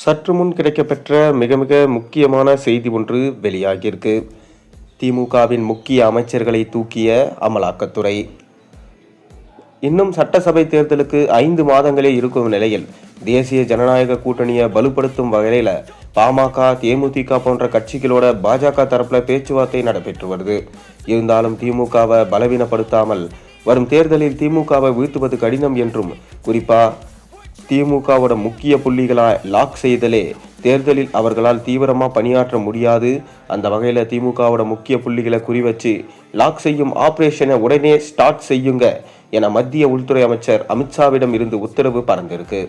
சற்று முன் கிடைக்கப்பெற்ற மிக மிக முக்கியமான செய்தி ஒன்று வெளியாகியிருக்கு. திமுகவின் முக்கிய அமைச்சர்களை தூக்கிய அமலாக்கத்துறை. இன்னும் சட்டசபை தேர்தலுக்கு ஐந்து மாதங்களே இருக்கும் நிலையில் தேசிய ஜனநாயக கூட்டணியை வலுப்படுத்தும் வகையில் பாமக தேமுதிக போன்ற கட்சிகளோட பாஜக தரப்பில் பேச்சுவார்த்தை நடைபெற்று வருது. இருந்தாலும் திமுகவை பலவீனப்படுத்தாமல் வரும் தேர்தலில் திமுகவை வீழ்த்துவது கடினம் என்றும் குறிப்பா திமுகவோட முக்கிய புள்ளிகளாக லாக் செய்தலே தேர்தலில் அவர்களால் தீவிரமாக பணியாற்ற முடியாது. அந்த வகையில் திமுகவோட முக்கிய புள்ளிகளை குறிவச்சு லாக் செய்யும் ஆப்ரேஷனை உடனே ஸ்டார்ட் செய்யுங்க என மத்திய உள்துறை அமைச்சர் அமித்ஷாவிடம் இருந்து உத்தரவு பறந்திருக்கு.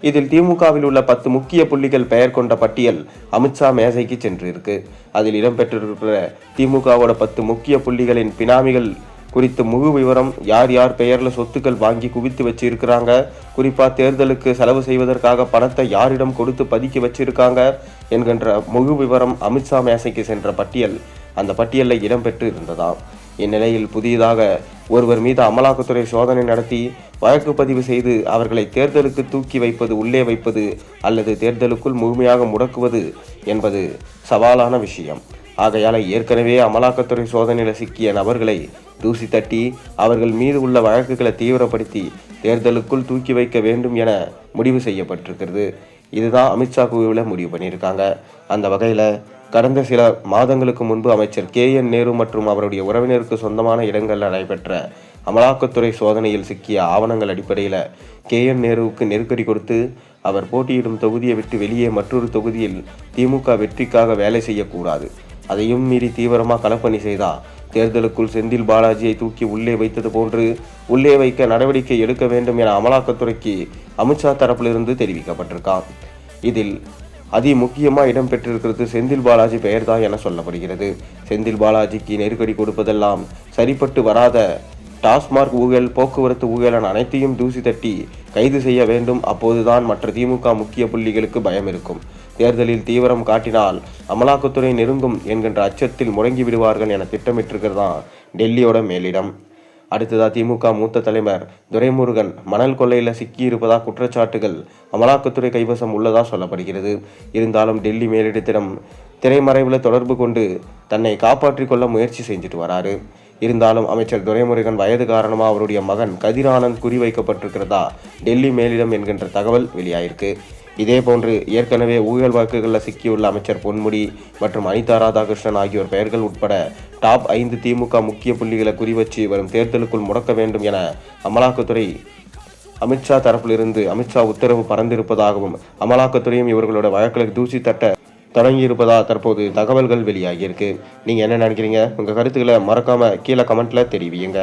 இதில் திமுகவில் உள்ள பத்து முக்கிய புள்ளிகள் பெயர் கொண்ட பட்டியல் அமித்ஷா மேசைக்கு சென்றிருக்கு. அதில் இடம்பெற்றிருக்கிற திமுகவோட பத்து முக்கிய புள்ளிகளின் பினாமிகள் குறித்து முழு விவரம் யார் யார் பெயரில் சொத்துக்கள் வாங்கி குவித்து வச்சிருக்கிறாங்க குறிப்பாக தேர்தலுக்கு செலவு செய்வதற்காக பணத்தை யாரிடம் கொடுத்து பதுக்கி வச்சிருக்காங்க என்கின்ற முழு விவரம் அமித்ஷா மேசைக்கு சென்ற பட்டியல். அந்த பட்டியலில் இடம்பெற்று இருந்ததாம் இந்நிலையில் புதியதாக ஒருவர் மீது அமலாக்கத்துறை சோதனை நடத்தி வழக்கு பதிவு செய்து அவர்களை தேர்தலுக்கு தூக்கி வைப்பது உள்ளே வைப்பது அல்லது தேர்தலுக்குள் முழுமையாக முடக்குவது என்பது சவாலான விஷயம். ஆகையால் ஏற்கனவே அமலாக்கத்துறை சோதனையில் சிக்கிய நபர்களை தூசி தட்டி அவர்கள் மீது உள்ள வழக்குகளை தீவிரப்படுத்தி தேர்தலுக்குள் தூக்கி வைக்க வேண்டும் என முடிவு செய்யப்பட்டிருக்கிறது. இதுதான் அமித்ஷா குழுவில் முடிவு பண்ணியிருக்காங்க. அந்த வகையில் கடந்த சில மாதங்களுக்கு முன்பு அமைச்சர் கே என் நேரு மற்றும் அவருடைய உறவினருக்கு சொந்தமான இடங்களில் நடைபெற்ற அமலாக்கத்துறை சோதனையில் சிக்கிய ஆவணங்கள் அடிப்படையில் கே என் நேருவுக்கு நெருக்கடி கொடுத்து அவர் போட்டியிடும் தொகுதியை விட்டு வெளியே மற்றொரு தொகுதியில் திமுக வெற்றிக்காக வேலை செய்யக்கூடாது. அதையும் மீறி தீவிரமாக களப்பணி செய்தார் தேர்தலுக்குள் செந்தில் பாலாஜியை தூக்கி உள்ளே வைத்தது போன்று உள்ளே வைக்க நடவடிக்கை எடுக்க வேண்டும் என அமலாக்கத்துறைக்கு அமித்ஷா தரப்பிலிருந்து தெரிவிக்கப்பட்டிருக்கான் இதில் அதி முக்கியமாக இடம்பெற்றிருக்கிறது செந்தில் பாலாஜி பெயர்தான் என சொல்லப்படுகிறது. செந்தில் பாலாஜிக்கு நெருக்கடி கொடுப்பதெல்லாம் சரிப்பட்டு வராத டாஸ்மார்க் ஊழல் போக்குவரத்து ஊழல் என அனைத்தையும் தூசி தட்டி கைது செய்ய வேண்டும். அப்போதுதான் மற்ற திமுக முக்கிய புள்ளிகளுக்கு பயம் இருக்கும் தேர்தலில் தீவிரம் காட்டினால் அமலாக்கத்துறை நெருங்கும் என்கின்ற அச்சத்தில் முடங்கி விடுவார்கள் என திட்டமிட்டிருக்கிறதான் டெல்லியோட மேலிடம். அடுத்ததா திமுக மூத்த தலைவர் துரைமுருகன் மணல் கொள்ளையில் சிக்கியிருப்பதா குற்றச்சாட்டுகள் அமலாக்கத்துறை கைவசம் உள்ளதா சொல்லப்படுகிறது. இருந்தாலும் டெல்லி மேலிடத்திடம் திரைமறைவில் தொடர்பு கொண்டு தன்னை காப்பாற்றிக் கொள்ள முயற்சி செஞ்சுட்டு வராரு. இருந்தாலும் அமைச்சர் துரைமுருகன் வயது காரணமாக அவருடைய மகன் கதிரானந்த் குறிவைக்கப்பட்டிருக்கிறதா டெல்லி மேலிடம் என்கின்ற தகவல் வெளியாயிருக்கு. இதே போன்று ஏற்கனவே ஊழல் வழக்குகளில் சிக்கியுள்ள அமைச்சர் பொன்முடி மற்றும் அனிதா ராதாகிருஷ்ணன் ஆகியோர் பெயர்கள் உட்பட டாப் ஐந்து திமுக முக்கிய புள்ளிகளை குறிவச்சு வரும் தேர்தலுக்குள் முடக்க வேண்டும் என அமலாக்கத்துறை அமித்ஷா தரப்பிலிருந்து அமித்ஷா உத்தரவு பறந்திருப்பதாகவும் அமலாக்கத்துறையும் இவர்களோட வழக்குகளுக்கு தூசி தட்ட தொடங்கியிருப்பதா தற்போது தகவல்கள் வெளியாகியிருக்கு. நீங்கள் என்ன நினைக்கிறீங்க? உங்கள் கருத்துக்களை மறக்காமல் கீழே கமெண்ட்டில் தெரிவியுங்க.